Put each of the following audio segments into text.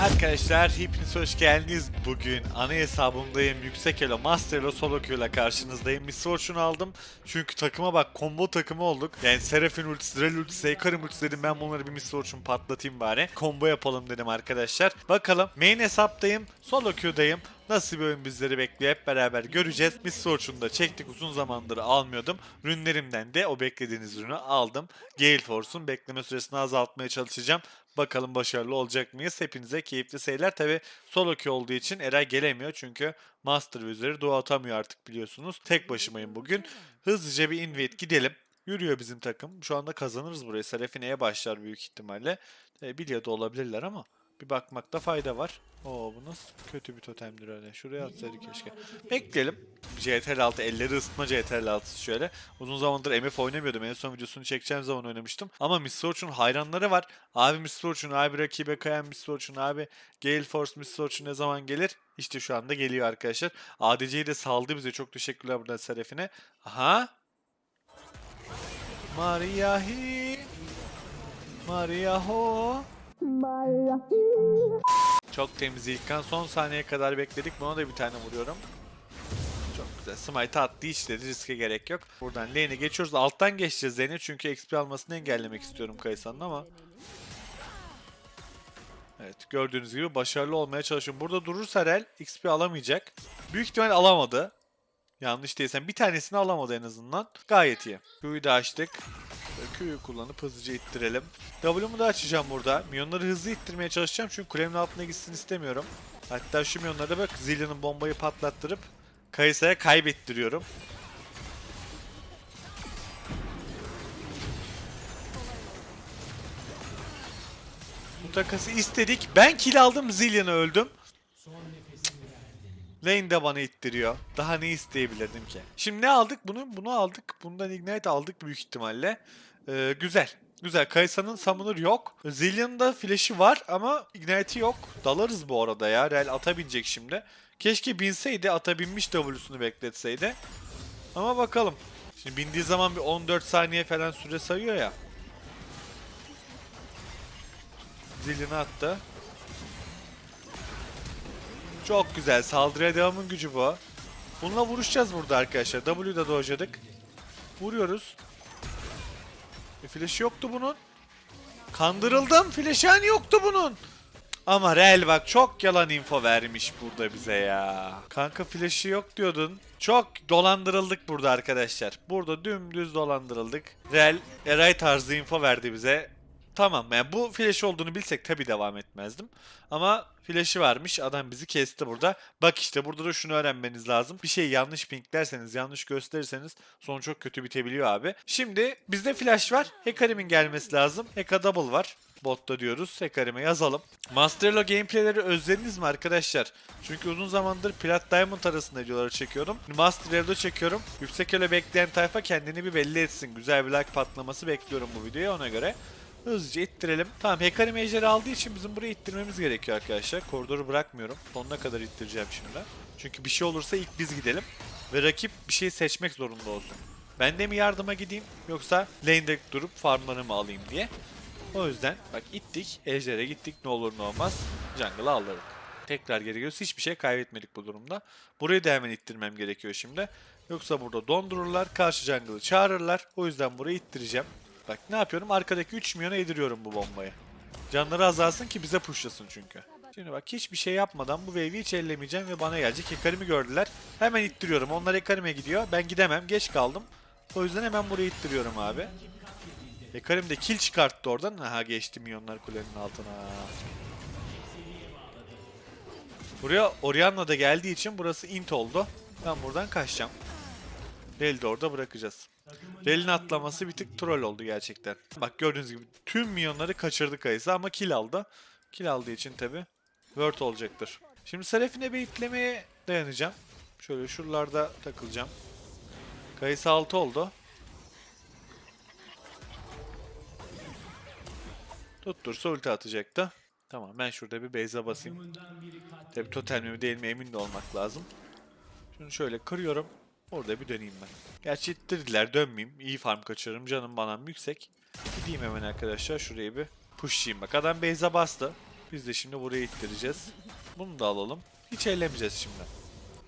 Arkadaşlar hepiniz hoş geldiniz. Bugün ana hesabımdayım. Yüksek Elo Master Elo Solo ile karşınızdayım. Miss aldım. Çünkü takıma bak combo takımı olduk. Yani Seraphine ultisi, Rel ultisi, Ekarim ultisi dedim ben bunları bir Miss patlatayım bari. Combo yapalım dedim arkadaşlar. Bakalım main hesaptayım. Solo Q'dayım. Nasıl bir oyun bizleri bekliyor hep beraber göreceğiz. Miss Fortune'da çektik uzun zamandır almıyordum. Rünlerimden de o beklediğiniz ürünü aldım. Gale Force'un bekleme süresini azaltmaya çalışacağım. Bakalım başarılı olacak mıyız? Hepinize keyifli seyirler. Tabi solo queue olduğu için Eray gelemiyor çünkü Master ve üzeri dua atamıyor artık biliyorsunuz. Tek başımayım bugün. Hızlıca bir invite gidelim. Yürüyor bizim takım. Şu anda kazanırız burayı. Serafine'ye başlar büyük ihtimalle. E, biliyor da olabilirler ama bir bakmakta fayda var. Oo bu nasıl kötü bir totemdir öyle. Şuraya atsaydık keşke. Bekleyelim. CTRL 6 elleri ısıtma CTRL 6 şöyle. Uzun zamandır MF oynamıyordum. En son videosunu çekeceğim zaman oynamıştım. Ama Miss Fortune hayranları var. Abi Miss Fortune, abi rakibe kayan Miss Fortune, abi Gale Force Miss Fortune ne zaman gelir? İşte şu anda geliyor arkadaşlar. ADC'yi de saldı bize. Çok teşekkürler buradan Serafine. Aha. Maria hi. Çok temiz İlkan. Son saniyeye kadar bekledik. Buna da bir tane vuruyorum. Çok güzel. Smite attığı hiç dedi. Riske gerek yok. Buradan lane'e geçiyoruz. Alttan geçeceğiz lane'e. Çünkü XP almasını engellemek istiyorum Kaysan'ın ama. Evet gördüğünüz gibi başarılı olmaya çalışıyorum. Burada durursa Rel XP alamayacak. Büyük ihtimal alamadı. Yanlış değilsem bir tanesini alamadı en azından. Gayet iyi. Q'yu da açtık. Q'yu kullanıp hızlıca ittirelim. W'mu da açacağım burada. Milyonları hızlı ittirmeye çalışacağım çünkü kulemin altına gitsin istemiyorum. Hatta şu milyonlara bak Zillion'ın bombayı patlattırıp Kayısa'ya kaybettiriyorum. Bu takası istedik. Ben kill aldım Zillion'ı öldüm. Lane de bana ittiriyor. Daha ne isteyebilirdim ki? Şimdi ne aldık? Bunu bunu aldık. Bundan Ignite aldık büyük ihtimalle. Ee, güzel. Güzel. Kayısa'nın Summoner yok. Zillion'da flash'i var ama Ignite'i yok. Dalarız bu arada ya. Real ata binecek şimdi. Keşke binseydi. Ata binmiş W'sunu bekletseydi. Ama bakalım. Şimdi bindiği zaman bir 14 saniye falan süre sayıyor ya. Zillion'ı attı. Çok güzel. Saldırıya devamın gücü bu. Bununla vuruşacağız burada arkadaşlar. W'da dojladık. Vuruyoruz. E, flash yoktu bunun. Kandırıldım. Flash'an yoktu bunun. Ama Rel bak çok yalan info vermiş burada bize ya. Kanka flash'ı yok diyordun. Çok dolandırıldık burada arkadaşlar. Burada dümdüz dolandırıldık. Rel Eray tarzı info verdi bize. Tamam yani bu flash olduğunu bilsek tabi devam etmezdim. Ama flash'ı varmış adam bizi kesti burada. Bak işte burada da şunu öğrenmeniz lazım. Bir şeyi yanlış pinklerseniz yanlış gösterirseniz sonu çok kötü bitebiliyor abi. Şimdi bizde flash var. Hekarim'in gelmesi lazım. Heka double var. Botta diyoruz. Hekarim'e yazalım. Masterlo gameplayleri özlediniz mi arkadaşlar? Çünkü uzun zamandır Plat Diamond arasında videoları çekiyorum. Master Elo'da çekiyorum. Yüksek Elo bekleyen tayfa kendini bir belli etsin. Güzel bir like patlaması bekliyorum bu videoya ona göre. Hızlıca ittirelim. Tamam Hekarim ejderi aldığı için bizim buraya ittirmemiz gerekiyor arkadaşlar. Koridoru bırakmıyorum. Sonuna kadar ittireceğim şimdi. Çünkü bir şey olursa ilk biz gidelim. Ve rakip bir şey seçmek zorunda olsun. Ben de mi yardıma gideyim yoksa lane'de durup farmlarımı alayım diye. O yüzden bak ittik. Ejder'e gittik ne olur ne olmaz. Jungle'ı aldık. Tekrar geri geliyoruz. Hiçbir şey kaybetmedik bu durumda. Burayı da hemen ittirmem gerekiyor şimdi. Yoksa burada dondururlar. Karşı jungle'ı çağırırlar. O yüzden burayı ittireceğim. Bak ne yapıyorum? Arkadaki 3 milyona yediriyorum bu bombayı. Canları azalsın ki bize pushlasın çünkü. Şimdi bak hiçbir şey yapmadan bu wave'i hiç ellemeyeceğim ve bana gelecek. Hekarim'i gördüler. Hemen ittiriyorum. Onlar Hekarim'e gidiyor. Ben gidemem. Geç kaldım. O yüzden hemen buraya ittiriyorum abi. Hekarim de kill çıkarttı oradan. Aha geçti milyonlar kulenin altına. Buraya Orianna da geldiği için burası int oldu. Ben buradan kaçacağım. Rel'i de orada bırakacağız. Rel'in atlaması bir tık troll oldu gerçekten. Bak gördüğünüz gibi tüm milyonları kaçırdı Kayısı ama kill aldı. Kill aldığı için tabi word olacaktır. Şimdi Seraphine baitlemeye dayanacağım. Şöyle şuralarda takılacağım. Kayısı 6 oldu. Tuttursa ulti atacaktı. Tamam ben şurada bir base'e basayım. Tabi totem mi değil mi emin de olmak lazım. Şunu şöyle kırıyorum. Orada bir döneyim ben. Gerçi ittirdiler dönmeyeyim. İyi farm kaçırırım. Canım bana yüksek. Gideyim hemen arkadaşlar şurayı bir pushlayayım. Bak adam base'e bastı. Biz de şimdi buraya ittireceğiz. Bunu da alalım. Hiç ellemeyeceğiz şimdi.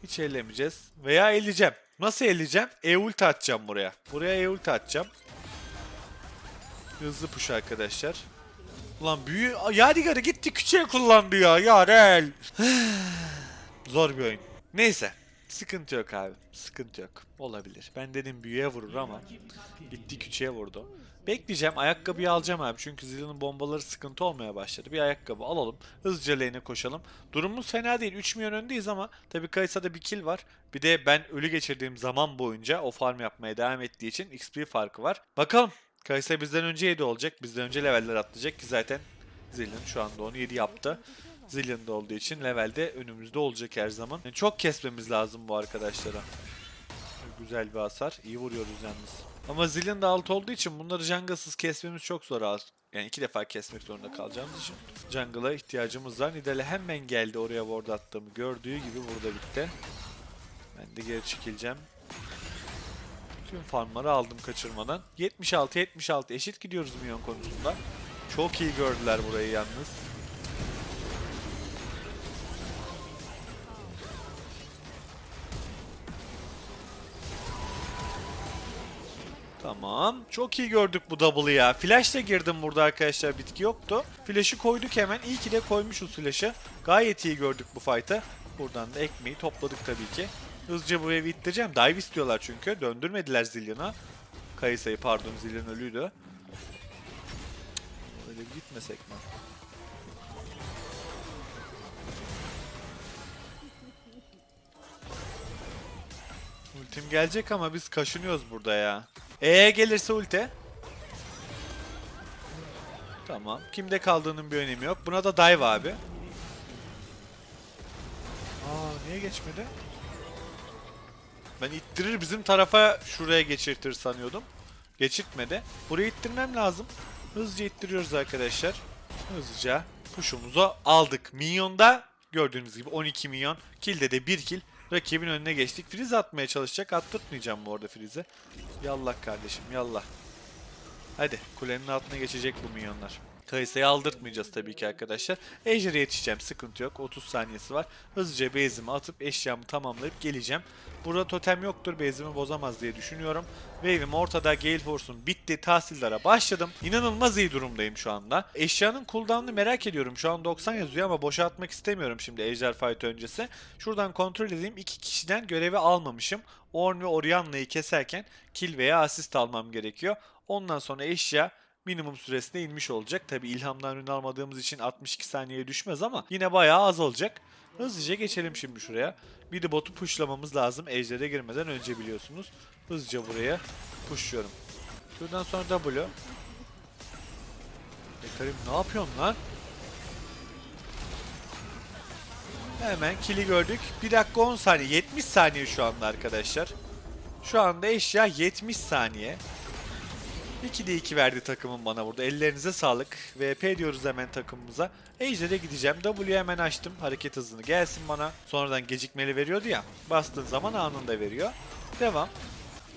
Hiç ellemeyeceğiz. Veya elleyeceğim. Nasıl elleyeceğim? E-ult atacağım buraya. Buraya E-ult atacağım. Hızlı push arkadaşlar. Ulan büyü... Yadigar'ı gitti küçüğe kullandı ya. Yarel. Zor bir oyun. Neyse. Sıkıntı yok abi. Sıkıntı yok. Olabilir. Ben dedim büyüye vurur ama gitti küçüğe vurdu. Bekleyeceğim. Ayakkabıyı alacağım abi. Çünkü Zilla'nın bombaları sıkıntı olmaya başladı. Bir ayakkabı alalım. Hızlıca lane'e koşalım. Durumumuz fena değil. 3 milyon öndeyiz ama tabii Kayısa'da bir kill var. Bir de ben ölü geçirdiğim zaman boyunca o farm yapmaya devam ettiği için XP farkı var. Bakalım. Kayısa bizden önce 7 olacak. Bizden önce leveller atlayacak ki zaten Zillion şu anda onu 7 yaptı. Zillion'da olduğu için levelde önümüzde olacak her zaman. Yani çok kesmemiz lazım bu arkadaşlara. Güzel bir hasar. İyi vuruyoruz yalnız. Ama Zillion alt olduğu için bunları jungle'sız kesmemiz çok zor. az. Yani iki defa kesmek zorunda kalacağımız için. Jungle'a ihtiyacımız var. Nidale hemen geldi oraya ward attığımı gördüğü gibi burada bitti. Ben de geri çekileceğim. Tüm farmları aldım kaçırmadan. 76-76 eşit gidiyoruz milyon konusunda. Çok iyi gördüler burayı yalnız. Tamam. Çok iyi gördük bu double'ı ya. Flash'la girdim burada arkadaşlar. Bitki yoktu. Flash'ı koyduk hemen. İyi ki de koymuşuz flash'ı. Gayet iyi gördük bu fight'ı. Buradan da ekmeği topladık tabii ki. Hızlıca bu evi ittireceğim. Dive istiyorlar çünkü. Döndürmediler Zillion'a. Kayısayı pardon Zillion ölüydü. Öyle bir gitmesek mi? Ultim gelecek ama biz kaşınıyoruz burada ya. E'ye gelirse ulti. Tamam. Kimde kaldığının bir önemi yok. Buna da dive abi. Aa niye geçmedi? Ben ittirir bizim tarafa şuraya geçirtir sanıyordum. Geçirtmedi. Burayı ittirmem lazım. Hızlıca ittiriyoruz arkadaşlar. Hızlıca push'umuzu aldık. Minyonda gördüğünüz gibi 12 milyon. Kill'de de 1 kill. Rakibin önüne geçtik. Freeze atmaya çalışacak. Attırtmayacağım bu arada Freeze'e. Yallah kardeşim yallah. Hadi kulenin altına geçecek bu minyonlar. Kayısı'yı aldırtmayacağız tabii ki arkadaşlar. Ejder'e yetişeceğim sıkıntı yok. 30 saniyesi var. Hızlıca base'imi atıp eşyamı tamamlayıp geleceğim. Burada totem yoktur base'imi bozamaz diye düşünüyorum. Wave'im ortada Gale Force'un bitti. Tahsillere başladım. İnanılmaz iyi durumdayım şu anda. Eşyanın cooldown'ını merak ediyorum. Şu an 90 yazıyor ama boşa atmak istemiyorum şimdi Ejder Fight öncesi. Şuradan kontrol edeyim. İki kişiden görevi almamışım. Ornn ve Orianna'yı keserken kill veya asist almam gerekiyor. Ondan sonra eşya minimum süresine inmiş olacak. Tabi ilhamdan ürün almadığımız için 62 saniyeye düşmez ama yine bayağı az olacak. Hızlıca geçelim şimdi şuraya. De botu pushlamamız lazım ejdere girmeden önce biliyorsunuz. Hızlıca buraya pushluyorum. Şuradan sonra W. Ekarim ne yapıyorsun lan? Hemen kili gördük. 1 dakika 10 saniye. 70 saniye şu anda arkadaşlar. Şu anda eşya 70 saniye. 2'de 2 verdi takımım bana burada. Ellerinize sağlık. VP diyoruz hemen takımımıza. Ejder'e gideceğim. W'yu hemen açtım. Hareket hızını gelsin bana. Sonradan gecikmeli veriyordu ya. Bastığın zaman anında veriyor. Devam.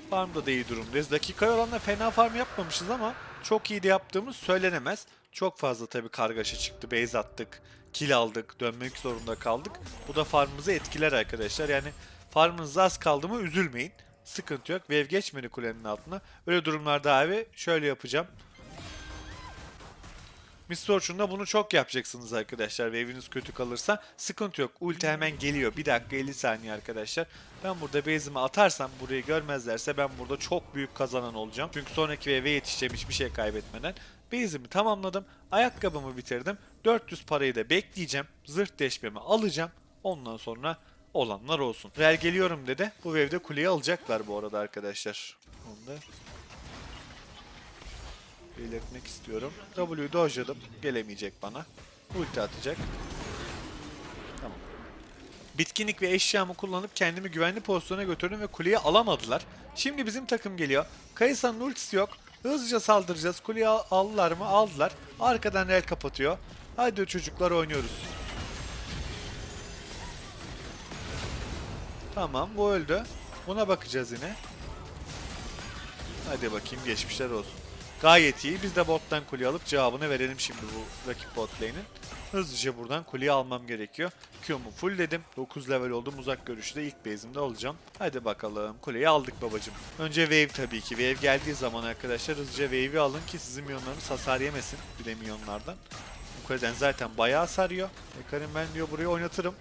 Farmda da iyi durumdayız. Dakikaya oranla fena farm yapmamışız ama çok iyi de yaptığımız söylenemez. Çok fazla tabi kargaşa çıktı. Base attık. Kill aldık. Dönmek zorunda kaldık. Bu da farmımızı etkiler arkadaşlar. Yani farmınız az kaldı mı üzülmeyin. Sıkıntı yok. Wave geçmedi kulenin altına. Öyle durumlarda abi şöyle yapacağım. Miss Fortune'da bunu çok yapacaksınız arkadaşlar. Wave'iniz kötü kalırsa sıkıntı yok. Ulti hemen geliyor. 1 dakika 50 saniye arkadaşlar. Ben burada base'imi atarsam burayı görmezlerse ben burada çok büyük kazanan olacağım. Çünkü sonraki wave'e yetişeceğim hiçbir şey kaybetmeden. Base'imi tamamladım. Ayakkabımı bitirdim. 400 parayı da bekleyeceğim. Zırh deşmemi alacağım. Ondan sonra olanlar olsun. Rel geliyorum dedi. Bu wave'de kuleyi alacaklar bu arada arkadaşlar. Onu da belirtmek istiyorum. W'yu dojladım. Gelemeyecek bana. Ulti atacak. Tamam. Bitkinlik ve eşyamı kullanıp kendimi güvenli pozisyona götürdüm ve kuleyi alamadılar. Şimdi bizim takım geliyor. Kayısa'nın ultisi yok. Hızlıca saldıracağız. Kuleyi al- aldılar mı? Aldılar. Arkadan rel kapatıyor. Hadi çocuklar oynuyoruz. Tamam bu öldü. Buna bakacağız yine. Hadi bakayım geçmişler olsun. Gayet iyi. Biz de bottan kuleyi alıp cevabını verelim şimdi bu rakip bot lane'in. Hızlıca buradan kuleyi almam gerekiyor. Q'mu full dedim. 9 level oldum. Uzak görüşte ilk base'imde olacağım. Hadi bakalım. Kuleyi aldık babacım. Önce wave tabii ki. Wave geldiği zaman arkadaşlar hızlıca wave'i alın ki sizin milyonlarınız hasar yemesin. Bir de milyonlardan. Bu kuleden zaten bayağı sarıyor. E Karim ben diyor burayı oynatırım.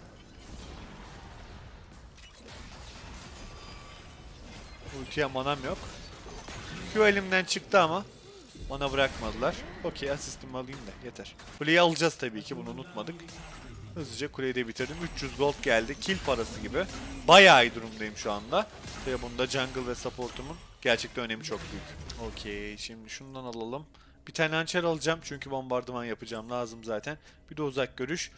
Ultiye manam yok. Q elimden çıktı ama bana bırakmadılar. Okey asistimi alayım da yeter. Kuleyi alacağız tabii ki bunu unutmadık. Hızlıca kuleyi de bitirdim. 300 gold geldi. Kill parası gibi. Bayağı iyi durumdayım şu anda. Ve bunda jungle ve supportumun gerçekten önemi çok büyük. Okey şimdi şundan alalım. Bir tane hançer alacağım çünkü bombardıman yapacağım lazım zaten. Bir de uzak görüş.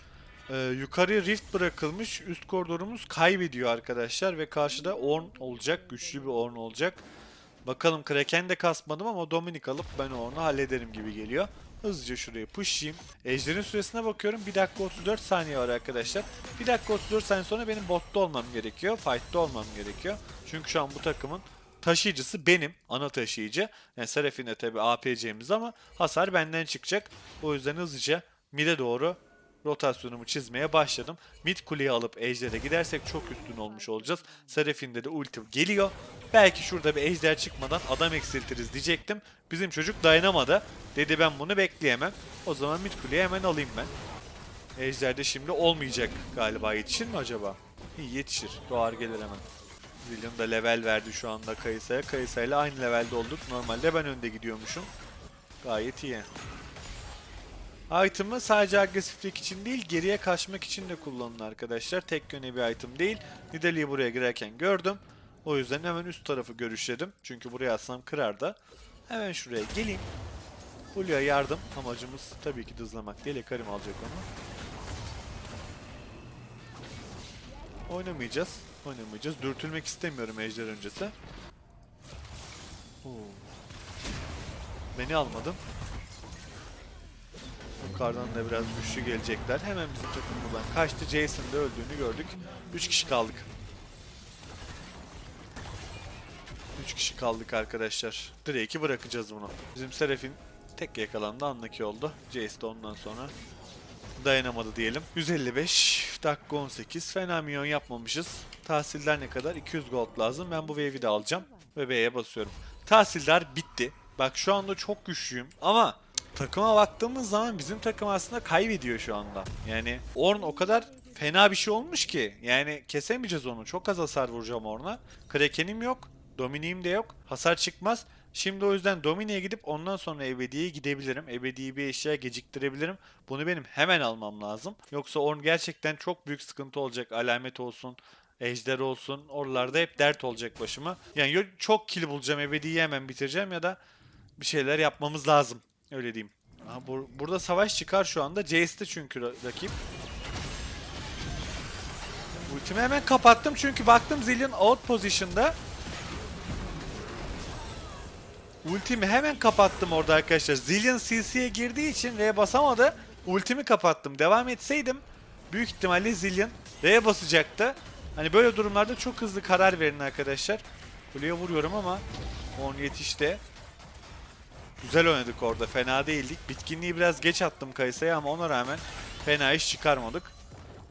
Ee, yukarı rift bırakılmış. Üst koridorumuz kaybediyor arkadaşlar ve karşıda Orn olacak. Güçlü bir Orn olacak. Bakalım Kraken de kasmadım ama Dominik alıp ben onu hallederim gibi geliyor. Hızlıca şuraya pushayım. Ejder'in süresine bakıyorum. 1 dakika 34 saniye var arkadaşlar. 1 dakika 34 saniye sonra benim botta olmam gerekiyor. Fight'ta olmam gerekiyor. Çünkü şu an bu takımın taşıyıcısı benim. Ana taşıyıcı. Yani Seraphine tabi APC'miz ama hasar benden çıkacak. O yüzden hızlıca mid'e doğru rotasyonumu çizmeye başladım. Mid kuleyi alıp Ejder'e gidersek çok üstün olmuş olacağız. Seraphine'de de ulti geliyor. Belki şurada bir Ejder çıkmadan adam eksiltiriz diyecektim. Bizim çocuk dayanamadı. Dedi ben bunu bekleyemem. O zaman mid kuleyi hemen alayım ben. Ejder'de şimdi olmayacak galiba. Yetişir mi acaba? İyi yetişir. Doğar gelir hemen. Zillion da level verdi şu anda Kayısa'ya. Kayısa ile aynı levelde olduk. Normalde ben önde gidiyormuşum. Gayet iyi. Item'ı sadece agresiflik için değil, geriye kaçmak için de kullanın arkadaşlar. Tek yöne bir item değil. Nidalee'yi buraya girerken gördüm. O yüzden hemen üst tarafı görüşledim. Çünkü buraya atsam kırar da. Hemen şuraya geleyim. Hulya yardım. Amacımız tabii ki dızlamak değil. Karim alacak onu. Oynamayacağız. Oynamayacağız. Dürtülmek istemiyorum ejder öncesi. Oo. Beni almadın. Yukarıdan da biraz güçlü gelecekler. Hemen bizim takım buradan kaçtı. Jason da öldüğünü gördük. 3 kişi kaldık. 3 kişi kaldık arkadaşlar. Drake'i bırakacağız bunu. Bizim Seraphine tek yakalandı. Anlaki oldu. Jace de ondan sonra dayanamadı diyelim. 155 dakika 18. Fena milyon yapmamışız. Tahsiller ne kadar? 200 gold lazım. Ben bu wave'i de alacağım. Ve B'ye basıyorum. Tahsiller bitti. Bak şu anda çok güçlüyüm. Ama takıma baktığımız zaman bizim takım aslında kaybediyor şu anda. Yani Orn o kadar fena bir şey olmuş ki. Yani kesemeyeceğiz onu. Çok az hasar vuracağım Orn'a. Kraken'im yok. Dominik'im de yok. Hasar çıkmaz. Şimdi o yüzden Dominik'e gidip ondan sonra Ebedi'ye gidebilirim. Ebedi'yi bir eşya geciktirebilirim. Bunu benim hemen almam lazım. Yoksa Orn gerçekten çok büyük sıkıntı olacak. Alamet olsun, Ejder olsun. Oralarda hep dert olacak başıma. Yani çok kill bulacağım. Ebedi'yi hemen bitireceğim ya da bir şeyler yapmamız lazım. Öyle diyeyim. Aha, bur- burada savaş çıkar şu anda. Jace'de çünkü ra- rakip. Ultimi hemen kapattım çünkü baktım Zillion out position'da. Ultimi hemen kapattım orada arkadaşlar. Zillion CC'ye girdiği için R'ye basamadı. Ultimi kapattım. Devam etseydim büyük ihtimalle Zillion R'ye basacaktı. Hani böyle durumlarda çok hızlı karar verin arkadaşlar. Kuleye vuruyorum ama on yetişti. Güzel oynadık orada. Fena değildik. Bitkinliği biraz geç attım Kayısa'ya ama ona rağmen fena iş çıkarmadık.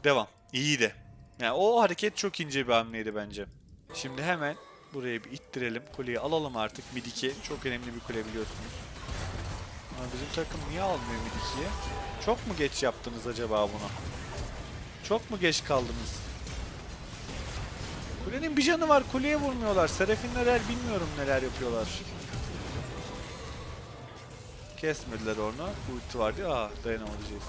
Devam. İyiydi. Yani o hareket çok ince bir hamleydi bence. Şimdi hemen buraya bir ittirelim. Kuleyi alalım artık. Mid 2 çok önemli bir kule biliyorsunuz. Ama bizim takım niye almıyor Mid 2'yi? Çok mu geç yaptınız acaba bunu? Çok mu geç kaldınız? Kulenin bir canı var. Kuleye vurmuyorlar. Serafinler bilmiyorum neler yapıyorlar. Kesmediler onu. Ulti vardı. Aa dayanamadı Jace.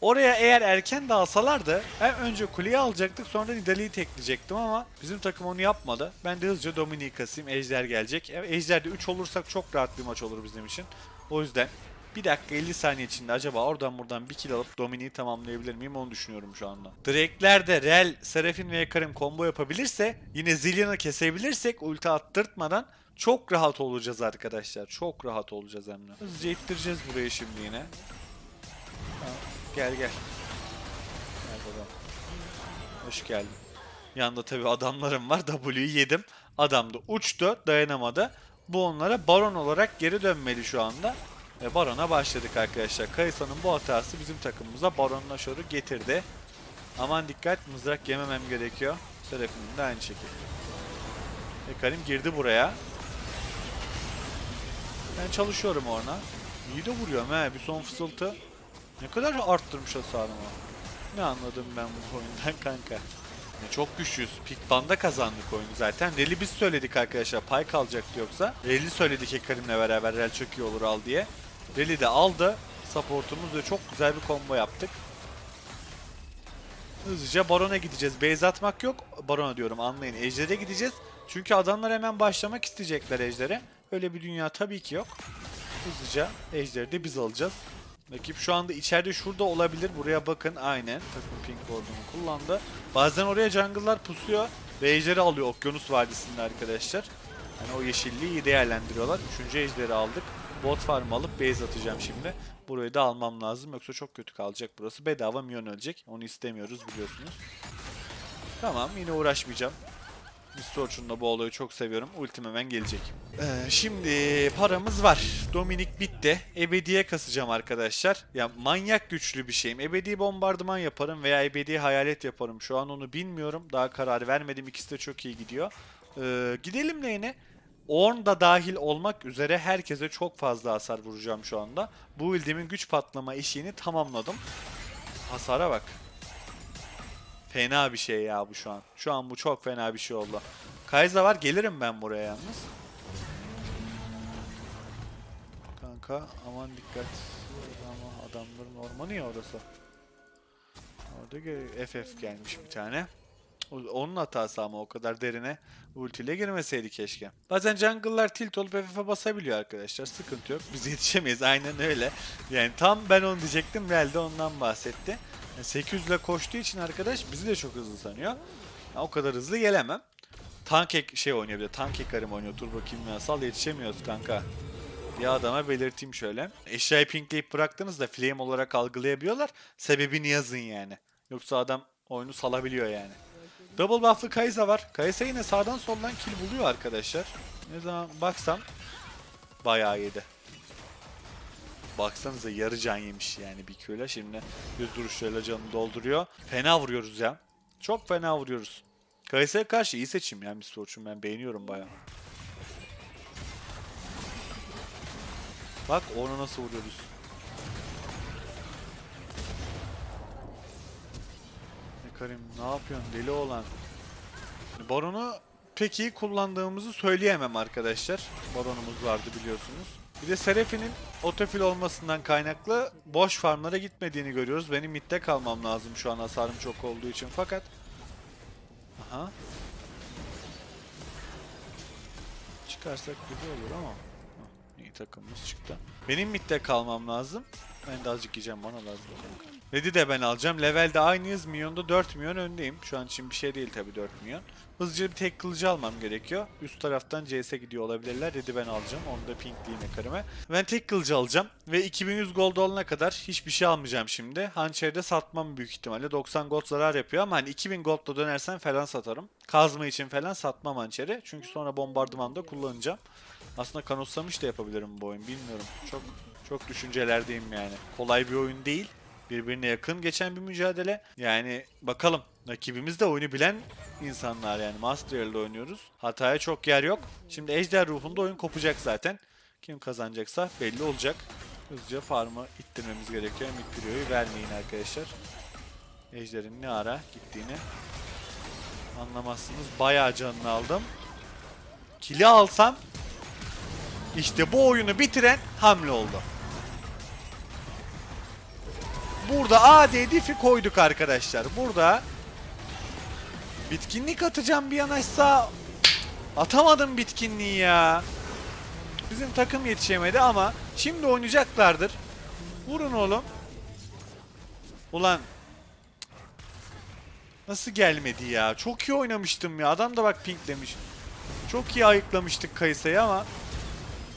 Oraya eğer erken dalsalardı hem önce kuleyi alacaktık sonra Nidalee'yi tekleyecektim ama bizim takım onu yapmadı. Ben de hızlıca Dominik'i kasayım. Ejder gelecek. Ejder'de 3 olursak çok rahat bir maç olur bizim için. O yüzden 1 dakika 50 saniye içinde acaba oradan buradan bir kill alıp Dominik'i tamamlayabilir miyim onu düşünüyorum şu anda. Drake'ler de Rel, Seraphine ve Karim combo yapabilirse yine Zillion'ı kesebilirsek ulti attırtmadan çok rahat olacağız arkadaşlar. Çok rahat olacağız hem de. Hızlıca ittireceğiz burayı şimdi yine. Ha, Gel gel. Gel bakalım. Hoş geldin. Yanında tabii adamlarım var. W'yu yedim. Adam da uçtu. Dayanamadı. Bu onlara baron olarak geri dönmeli şu anda. Ve barona başladık arkadaşlar. Kayısa'nın bu hatası bizim takımımıza baronla şoru getirdi. Aman dikkat mızrak yememem gerekiyor. Seraphim'in de aynı şekilde. Ekarim girdi buraya. Ben çalışıyorum orna. İyi de vuruyorum he bir son fısıltı. Ne kadar arttırmış hasarımı. Ne anladım ben bu oyundan kanka. Ya çok güçlüyüz. Pikban'da kazandık oyunu zaten. Reli biz söyledik arkadaşlar. Pay kalacaktı yoksa. Reli söyledik Ekarim'le beraber. Rel çok iyi olur al diye. Reli de aldı. Supportumuz ve çok güzel bir combo yaptık. Hızlıca Baron'a gideceğiz. Base atmak yok. Baron'a diyorum anlayın. Ejder'e gideceğiz. Çünkü adamlar hemen başlamak isteyecekler Ejder'e. Öyle bir dünya tabii ki yok. Hızlıca Ejder'i de biz alacağız. Rakip şu anda içeride şurada olabilir. Buraya bakın aynen. Takım pink ward'unu kullandı. Bazen oraya jungle'lar pusuyor. Ve Ejder'i alıyor Okyanus Vadisi'nde arkadaşlar. Yani o yeşilliği iyi değerlendiriyorlar. Üçüncü Ejder'i aldık. Bot farm alıp base atacağım şimdi. Burayı da almam lazım. Yoksa çok kötü kalacak burası. Bedava minyon ölecek. Onu istemiyoruz biliyorsunuz. Tamam yine uğraşmayacağım. Mistorch'un da bu olayı çok seviyorum. Ultim hemen gelecek. Ee, şimdi paramız var. Dominik bitti. Ebediye kasacağım arkadaşlar. Ya manyak güçlü bir şeyim. Ebedi bombardıman yaparım veya ebedi hayalet yaparım. Şu an onu bilmiyorum. Daha karar vermedim. İkisi de çok iyi gidiyor. Ee, gidelim lane'e. Orn da dahil olmak üzere herkese çok fazla hasar vuracağım şu anda. Bu build'imin güç patlama işini tamamladım. Hasara bak. Fena bir şey ya bu şu an. Şu an bu çok fena bir şey oldu. Kai'Sa var gelirim ben buraya yalnız. Kanka aman dikkat. Ama adamların ormanı ya orası. Orada FF gelmiş bir tane. Onun hatası ama o kadar derine ultiyle girmeseydi keşke. Bazen jungle'lar tilt olup FF'e basabiliyor arkadaşlar. Sıkıntı yok. Biz yetişemeyiz. Aynen öyle. Yani tam ben onu diyecektim. Rel de ondan bahsetti. Yani 800 ile koştuğu için arkadaş bizi de çok hızlı sanıyor. Ya o kadar hızlı gelemem. Tank ek şey oynuyor bir de. Tank ekarim oynuyor. Turbo kimyasal yetişemiyoruz kanka. Bir adama belirteyim şöyle. Eşyayı pinkleyip bıraktığınızda flame olarak algılayabiliyorlar. Sebebini yazın yani. Yoksa adam oyunu salabiliyor yani. Double buff'lı Kai'Sa var. Kai'Sa yine sağdan soldan kill buluyor arkadaşlar. Ne zaman baksam bayağı yedi. Baksanıza yarı can yemiş yani bir Q'yla. Şimdi yüz duruşlarıyla canını dolduruyor. Fena vuruyoruz ya. Çok fena vuruyoruz. Kai'Sa'ya karşı iyi seçim ya Miss Fortune. Ben beğeniyorum bayağı. Bak onu nasıl vuruyoruz. Karim ne yapıyorsun deli olan. Baron'u pek iyi kullandığımızı söyleyemem arkadaşlar. Baron'umuz vardı biliyorsunuz. Bir de Seraphinin otofil olmasından kaynaklı boş farmlara gitmediğini görüyoruz. Benim midde kalmam lazım şu an hasarım çok olduğu için fakat. Aha. Çıkarsak güzel olur ama. Hah, İyi takımımız çıktı. Benim midde kalmam lazım. Ben de azıcık yiyeceğim bana lazım. Red'i de ben alacağım. Levelde aynıyız. Milyonda 4 milyon öndeyim. Şu an için bir şey değil tabii 4 milyon. Hızlıca bir tek kılıcı almam gerekiyor. Üst taraftan CS gidiyor olabilirler. Red'i ben alacağım. Onu da pinkleyeyim karıma. Ben tek kılıcı alacağım. Ve 2100 gold olana kadar hiçbir şey almayacağım şimdi. Hançer'de satmam büyük ihtimalle. 90 gold zarar yapıyor ama hani 2000 goldla dönersen falan satarım. Kazma için falan satmam hançeri. Çünkü sonra bombardımanda kullanacağım. Aslında kanutsamış da yapabilirim bu oyun. Bilmiyorum. Çok çok düşüncelerdeyim yani. Kolay bir oyun değil. Birbirine yakın geçen bir mücadele. Yani bakalım. Rakibimiz de oyunu bilen insanlar yani. Master ile oynuyoruz. Hataya çok yer yok. Şimdi Ejder ruhunda oyun kopacak zaten. Kim kazanacaksa belli olacak. Hızlıca farmı ittirmemiz gerekiyor. Mitriyo'yu vermeyin arkadaşlar. Ejder'in ne ara gittiğini anlamazsınız. Bayağı canını aldım. Kili alsam işte bu oyunu bitiren hamle oldu. Burada AD diff'i koyduk arkadaşlar. Burada bitkinlik atacağım bir yanaşsa atamadım bitkinliği ya. Bizim takım yetişemedi ama şimdi oynayacaklardır. Vurun oğlum. Ulan Nasıl gelmedi ya? Çok iyi oynamıştım ya. Adam da bak pink demiş. Çok iyi ayıklamıştık Kayısa'yı ama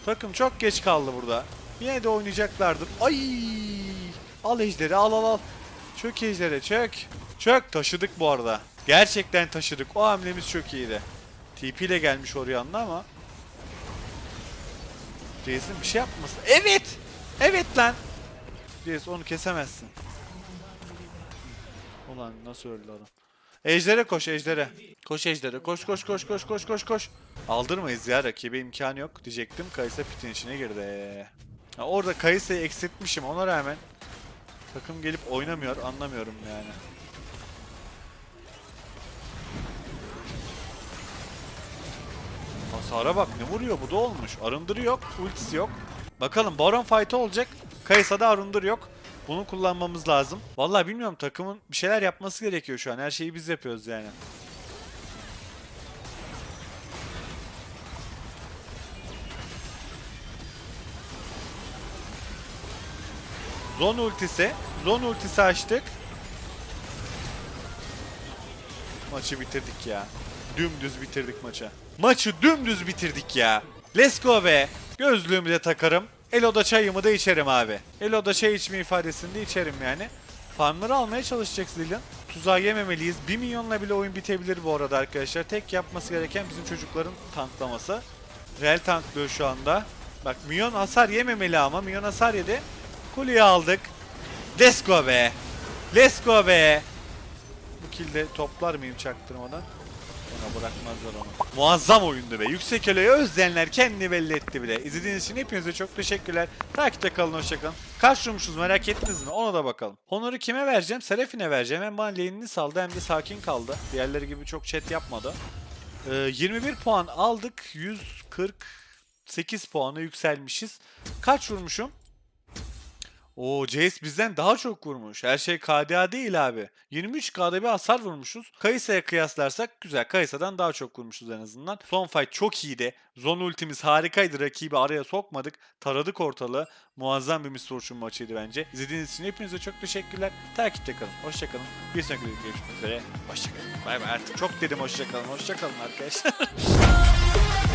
takım çok geç kaldı burada. Yine de oynayacaklardır. Ay! Al ejderi al al al. Çök ejderi çök. Çök taşıdık bu arada. Gerçekten taşıdık. O hamlemiz çok iyiydi. TP ile gelmiş oraya anla ama. Reis'in bir şey yapması. Evet! Evet lan! Reis onu kesemezsin. Ulan nasıl öldü adam. Ejder'e koş Ejder'e. Koş Ejder'e. Koş koş koş koş koş koş koş. Aldırmayız ya rakibe imkanı yok diyecektim. Kayısa pitin içine girdi. Ya orada Kayısa'yı eksiltmişim ona rağmen takım gelip oynamıyor anlamıyorum yani. Hasara bak ne vuruyor bu da olmuş. Arındırı yok, ultisi yok. Bakalım Baron fight'ı olacak. Kayısa'da arındır yok. Bunu kullanmamız lazım. Vallahi bilmiyorum takımın bir şeyler yapması gerekiyor şu an. Her şeyi biz yapıyoruz yani. Zon ultisi. Zon ultisi açtık. Maçı bitirdik ya. Dümdüz bitirdik maçı. Maçı dümdüz bitirdik ya. Let's go be. Gözlüğümü de takarım. Elo'da çayımı da içerim abi. Elo'da çay içme ifadesini de içerim yani. Farmları almaya çalışacak Zillion. Tuzağa yememeliyiz. 1 milyonla bile oyun bitebilir bu arada arkadaşlar. Tek yapması gereken bizim çocukların tanklaması. Real tanklıyor şu anda. Bak milyon hasar yememeli ama. Milyon hasar yedi. Kuleyi aldık. Let's go be. Let's go be. Bu kilde toplar mıyım çaktırmadan? Ona bırakmazlar onu. Muazzam oyundu be. Yüksek Elo'yu özleyenler kendini belli etti bile. İzlediğiniz için hepinize çok teşekkürler. Takipte kalın hoşçakalın. Kaç vurmuşuz merak ettiniz mi? Ona da bakalım. Honor'u kime vereceğim? Seraphine vereceğim. Hem bana lane'ini saldı hem de sakin kaldı. Diğerleri gibi çok chat yapmadı. Ee, 21 puan aldık. 148 puana yükselmişiz. Kaç vurmuşum? Oo Jace bizden daha çok vurmuş. Her şey KDA değil abi. 23K'da bir hasar vurmuşuz. Kayısa'ya kıyaslarsak güzel. Kayısa'dan daha çok vurmuşuz en azından. Son fight çok iyiydi. Zon ultimiz harikaydı. Rakibi araya sokmadık. Taradık ortalığı. Muazzam bir Miss Fortune maçıydı bence. İzlediğiniz için hepinize çok teşekkürler. Takipte kalın. Hoşçakalın. Bir sonraki videoda görüşmek üzere. Hoşçakalın. Bay bay artık çok dedim hoşçakalın. Hoşçakalın arkadaşlar.